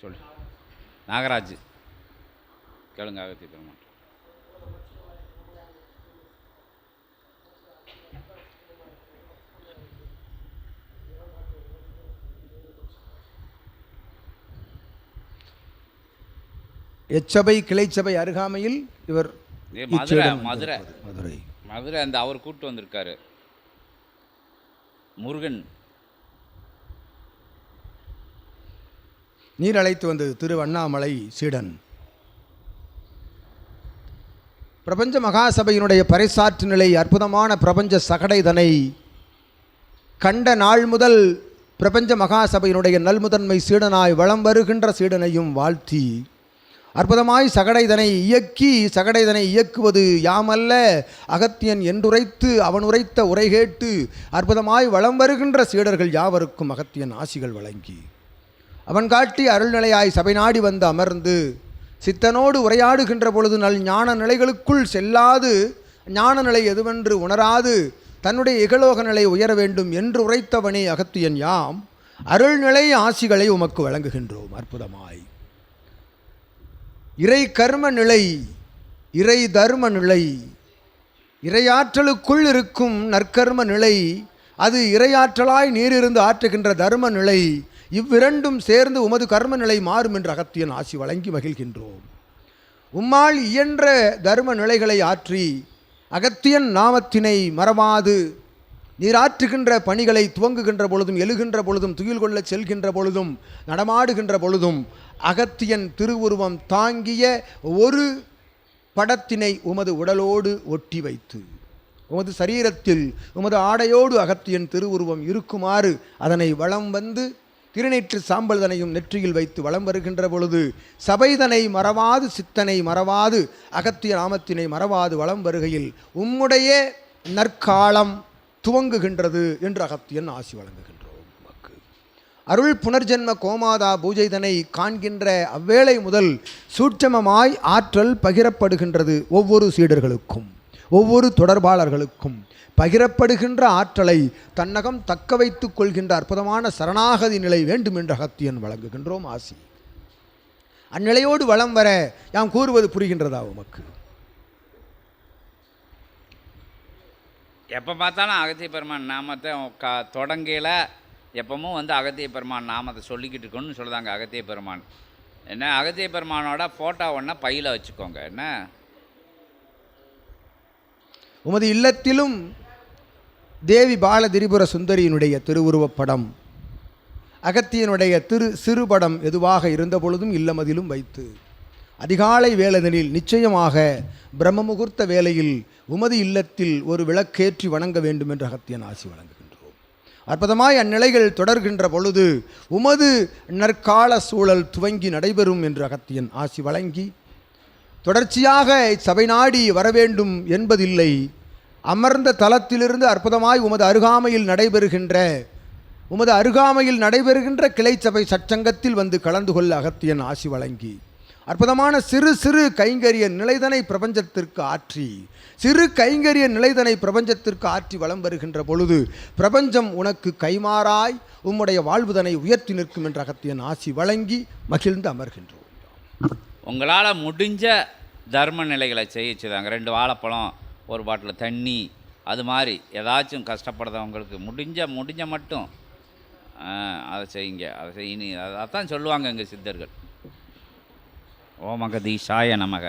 சொல்லு. நாகராஜ். கேளுங்க அகத்திய பெருமான். எச்சபை கிளைச்சபை அருகாமையில் இவர் மதுரை மதுரை. மதுரை. மதுரை அந்த அவர் கூட்டு வந்திருக்காரு. முருகன். நீர் அழைத்து வந்தது திரு அண்ணாமலை சீடன். பிரபஞ்ச மகாசபையினுடைய பறைசாற்று நிலை அற்புதமான பிரபஞ்ச சகடைதனை கண்ட நாள் முதல் பிரபஞ்ச மகாசபையினுடைய நல்முதன்மை சீடனாய் வளம் வருகின்ற சீடனையும் வாழ்த்தி அற்புதமாய் சகடைதனை இயக்கி சகடைதனை இயக்குவது யாமல்ல அகத்தியன் என்றுரைத்து அவன் உரைத்த உரை கேட்டு அற்புதமாய் வளம் வருகின்ற சீடர்கள் யாவருக்கும் அகத்தியன் ஆசிகள் வழங்கி. அவன் காட்டி அருள்நிலையாய் சபை நாடி வந்து அமர்ந்து சித்தனோடு உரையாடுகின்ற பொழுது நல் ஞான நிலைகளுக்குள் செல்லாது. ஞான நிலை எதுவென்று உணராது. தன்னுடைய இகலோக நிலை உயர வேண்டும் என்று உரைத்தவனே அகத்தியன் யாம். அருள்நிலை ஆசிகளை உமக்கு வழங்குகின்றோம் அற்புதமாய். இறை கர்ம நிலை இறை தர்ம நிலை இறையாற்றலுக்குள் இருக்கும் நற்கர்ம நிலை அது இறையாற்றலாய் நீரிருந்து ஆற்றுகின்ற தர்ம நிலை இவ்விரண்டும் சேர்ந்து உமது கர்ம நிலை மாறும் என்று அகத்தியன் ஆசி வழங்கி மகிழ்கின்றோம். உம்மால் இயன்ற தர்ம நிலைகளை ஆற்றி அகத்தியன் நாமத்தினை மறவாது. நீராற்றுகின்ற பணிகளை துவங்குகின்ற பொழுதும் எழுகின்ற பொழுதும் துயில் கொள்ள செல்கின்ற பொழுதும் நடமாடுகின்ற பொழுதும் அகத்தியன் திருவுருவம் தாங்கிய ஒரு படத்தினை உமது உடலோடு ஒட்டி வைத்து உமது சரீரத்தில் உமது ஆடையோடு அகத்தியன் திருவுருவம் இருக்குமாறு அதனை வளம் வந்து திருநீற்று சாம்பல்தனையும் நெற்றியில் வைத்து வலம் வருகின்ற பொழுது சபைதனை மறவாது சித்தனை மறவாது அகத்திய நாமத்தினை மறவாது வலம் வருகையில் உம்முடைய நற்காலம் துவங்குகின்றது என்று அகத்தியன் ஆசி வழங்குகின்றோம் உமக்கு. அருள் புனர்ஜென்ம கோமாதா பூஜைதனை காண்கின்ற அவ்வேளை முதல் சூட்சமமாய் ஆற்றல் பகிரப்படுகின்றது ஒவ்வொரு சீடர்களுக்கும். ஒவ்வொரு தொடர்பாளர்களுக்கும் பகிரப்படுகின்ற ஆற்றலை தன்னகம் தக்க வைத்துக் கொள்கின்ற அற்புதமான சரணாகதி நிலை வேண்டும் என்ற அகத்தியன் வழங்குகின்றோம் ஆசி. அந்நிலையோடு வலம் வர யாம் கூறுவது புரிகின்றதா உமக்கு? எப்போ பார்த்தாலும் அகத்திய பெருமான் நாமத்தை க தொடங்கையில் எப்பவும் வந்து அகத்திய பெருமான் நாமத்தை சொல்லிக்கிட்டு இருக்கணும்னு சொல்லுதாங்க அகத்திய பெருமான். என்ன அகத்திய பெருமானோட ஃபோட்டோ ஒன்றா பையில் வச்சுக்கோங்க என்ன? உமது இல்லத்திலும் தேவி பாலதிரிபுர சுந்தரியினுடைய திருவுருவப்படம் அகத்தியனுடைய திரு சிறுபடம் எதுவாக இருந்த பொழுதும் இல்லமதிலும் வைத்து அதிகாலை வேளைதனில் நிச்சயமாக பிரம்ம முகூர்த்த வேளையில் உமது இல்லத்தில் ஒரு விளக்கேற்றி வணங்க வேண்டும் என்று அகத்தியன் ஆசி வழங்குகின்றோம். அற்புதமாய் அந்நிலைகள் தொடர்கின்ற பொழுது உமது நற்கால சூழல் துவங்கி நடைபெறும் என்று அகத்தியன் ஆசி வழங்கி தொடர்ச்சியாக சபை நாடி வரவேண்டும் என்பதில்லை. அமர்ந்த தலத்திலிருந்து அற்புதமாய் உமது அருகாமையில் நடைபெறுகின்ற உமது அருகாமையில் நடைபெறுகின்ற கிளைச்சபை சச்சங்கத்தில் வந்து கலந்து கொள்ள அகத்தியன் ஆசி வழங்கி அற்புதமான சிறு சிறு கைங்கரிய நிலைதனை பிரபஞ்சத்திற்கு ஆற்றி சிறு கைங்கரிய நிலைதனை பிரபஞ்சத்திற்கு ஆற்றி வலம் வருகின்ற பொழுது பிரபஞ்சம் உனக்கு கைமாறாய் உம்முடைய வாழ்வுதனை உயர்த்தி நிற்கும் என்ற அகத்தியன் ஆசி வழங்கி மகிழ்ந்து அமர்கின்றோம். உங்களால் முடிஞ்ச தர்ம நிலைகளை செய்ய செய்தாங்க. ரெண்டு வாழைப்பழம் ஒரு பாட்டில் தண்ணி அது மாதிரி ஏதாச்சும் கஷ்டப்படுறவங்களுக்கு முடிஞ்ச முடிஞ்ச மட்டும் அதை செய்யுங்க. அதை செய்யணும். அதான் சொல்லுவாங்க எங்கள் சித்தர்கள். ஓமகதீஷாய நமக.